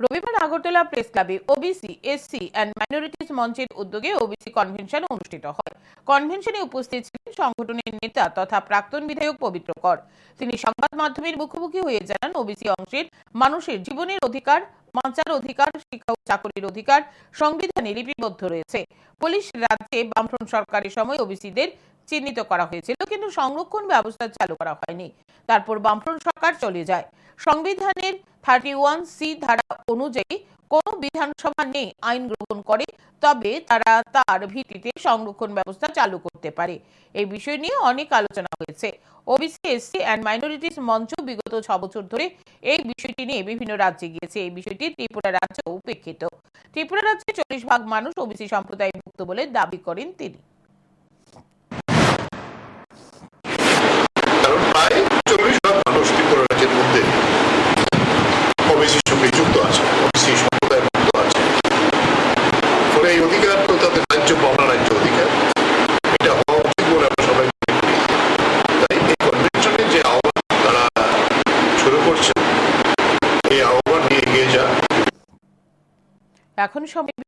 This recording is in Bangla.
রবিবার আগরতলা প্রেস ক্লাবে ওবিসি এসসি অ্যান্ড মাইনরিটিস মঞ্চের উদ্যোগে ওবিসি কনভেনশন অনুষ্ঠিত হয়। কনভেনশনে উপস্থিত ছিলেন সংগঠনের নেতা তথা প্রাক্তন বিধায়ক পবিত্র কর। তিনি সংবাদ মাধ্যমের মুখোমুখি হয়ে জানান ওবিসি অংশের মানুষের জীবনের অধিকার বাঁচার অধিকার, শিক্ষা ও চাকরির অধিকার সংবিধানে লিপিবদ্ধ রয়েছে। পুলিশ রাজ্যে বামফ্রন্ট সরকারের সময় ওবিসিদের চিহ্নিত করা হয়েছিল, কিন্তু সংরক্ষণ ব্যবস্থা চালু করা হয়নি। তারপর বামফ্রন্ট সরকার চলে যায়। সংবিধানের থার্টি ওয়ান সি ধারা অনুযায়ী কোনো বিধানসভা নেই, আইন গ্রহণ করে, তবে তারা তার ভিত্তিতে সংরক্ষণ ব্যবস্থা চালু করতে পারে। এই বিষয় নিয়ে অনেক আলোচনা হয়েছে। ওবিসি, এসসি অ্যান্ড মাইনরিটিস মঞ্চ বিগত ছ বছর ধরে এই বিষয়টি নিয়ে বিভিন্ন রাজ্যে গিয়েছে। এই বিষয়টি ত্রিপুরা রাজ্যে উপেক্ষিত। ত্রিপুরা রাজ্যে চল্লিশ ভাগ মানুষ ওবিসি সম্প্রদায়ভুক্ত বলে দাবি করেন তিনি কারণ প্রায় চল্লিশ ভাগ মানুষ ত্রিপুরা রাজ্যের মধ্যে ওবিসির সঙ্গে যুক্ত আছে, ওবিসি সম্প্রদায় যুক্ত আছে ফলে এই অধিকার তো তাদের রাজ্য পাওনা রাজ্য অধিকার, এটা হওয়া উচিত বলে আমরা সবাই। তাই এই কনভেনশনের যে আহ্বান তারা শুরু করছেন, এই আহ্বান নিয়ে এগিয়ে যা এখন সময়